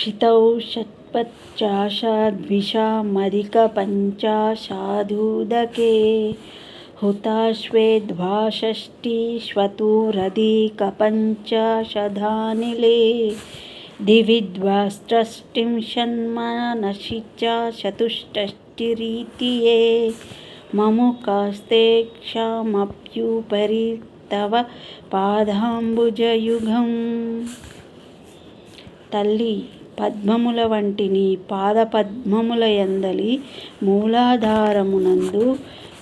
क्षितौ षट्पञ्चाशाद्विषामधिकपञ्चाशादुदके हुताश्वेध्वाषष्टिश्वतुरधिकपञ्चाशदानिले दिवि द्वाष्ट्रष्टिंशन्मनसि च चतुष्षष्टिरीतिये ममुकास्ते क्षामप्युपरि तव పాదాంబుజయుగం తల్లి పద్మముల వంటి నీ పాదపద్మముల ఎందలి మూలాధారమునందు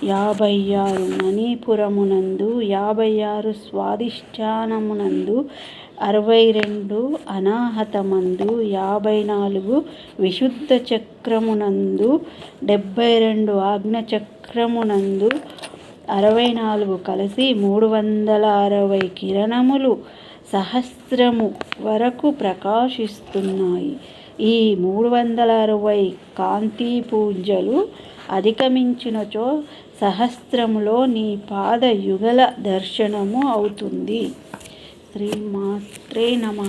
యాభై ఆరు మణిపురమునందు యాభై ఆరు స్వాదిష్టానమునందు అరవై రెండు అనాహతమందు యాభై నాలుగు విశుద్ధ చక్రమునందు డెబ్బై రెండు ఆజ్ఞచక్రమునందు అరవై నాలుగు కలిసి మూడు వందల అరవై కిరణములు సహస్రము వరకు ప్రకాశిస్తున్నాయి. ఈ మూడు వందల అరవై కాంతి పూజలు అధిగమించినచో సహస్రములో నీ పాద యుగల దర్శనము అవుతుంది. శ్రీమాత్రే నమ.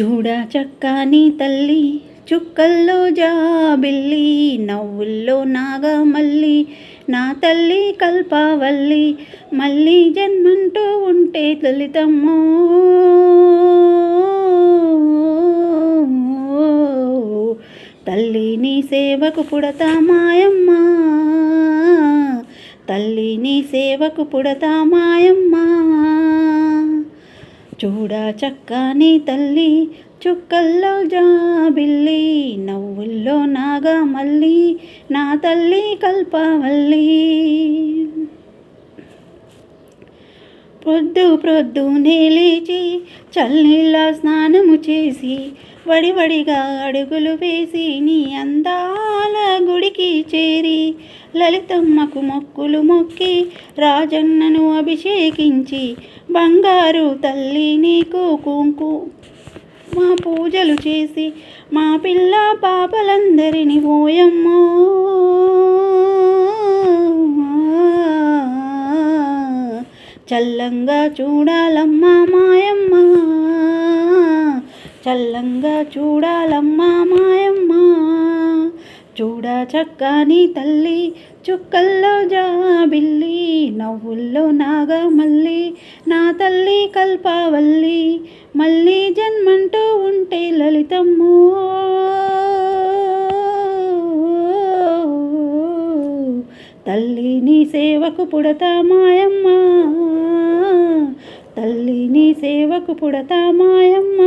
చూడ చక్కని తల్లి చుక్కల్లో జాబిల్లి నవ్వుల్లో నాగమల్లి నా తల్లి కల్పావల్లి మళ్ళీ జన్మంటూ ఉంటే తల్లితమ్మో. తల్లి నీ సేవకు పుడతా మాయమ్మ. తల్లి నీ సేవకు పుడతా మాయమ్మ. చూడ చక్కని తల్లి చుక్కల్లో జాబిల్లి నవ్వుల్లో నాగమల్లి నా తల్లి కల్పవల్లి. ప్రొద్దు ప్రొద్దు లేచి చల్లీళ్ళ స్నానము చేసి వడివడిగా అడుగులు వేసి నీ అందాల గుడికి చేరి లలితమ్మకు మొక్కులు మొక్కి రాజన్నను అభిషేకించి బంగారు తల్లి నీకు కుంకు. మా పూజలు చేసి మా పిల్ల పాపలందరినీ పోయమ్మో చల్లంగా చూడాలమ్మా మాయమ్మ. చల్లంగా చూడాలమ్మా మాయమ్మ. చూడ చక్కని తల్లి చుక్కల్లో జాబిల్లి నవ్వుల్లో నాగమల్లి నా తల్లి కల్పావల్లి మళ్ళీ జన్మంటూ ఉంటే లలితమ్మో. తల్లి నీ సేవకు పుడతా మాయమ్మ. తల్లి నీ సేవకు పుడతా మాయమ్మ.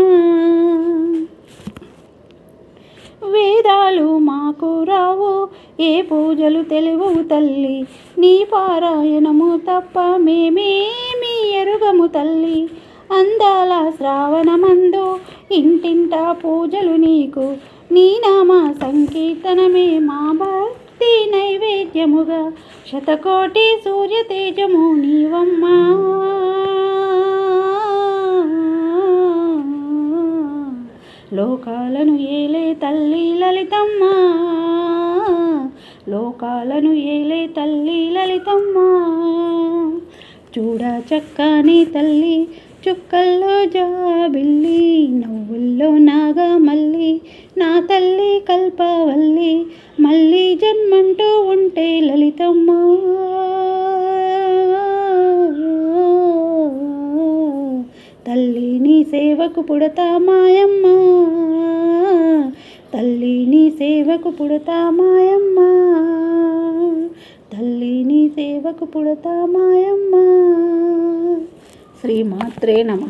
వేదాలు మాకు రావు ఏ పూజలు తెలివు తల్లి. నీ పారాయణము తప్ప మేమేమి ఎరుగము తల్లి. అందాల శ్రావణమందు ఇంటింటా పూజలు నీకు. నీ నామ సంకీర్తనమే మా భక్తి శతకోటి సూర్య తేజము నీవమ్మా లోకాలను ఏలే తల్లి లలితమ్మ. లోకాలను ఏలే తల్లి లలితమ్మ. చూడ చక్కని తల్లి చుక్కల్లో జాబిల్లి నవ్వుల్లో నాగమల్లి నా తల్లి కల్పవల్లి. సేవకు పుడతా మాయమ్మ తల్లి నీ సేవకు పుడతా మాయమ్మ తల్లి నీ సేవకు పుడతా మాయమ్మ శ్రీమాత్రే నమ.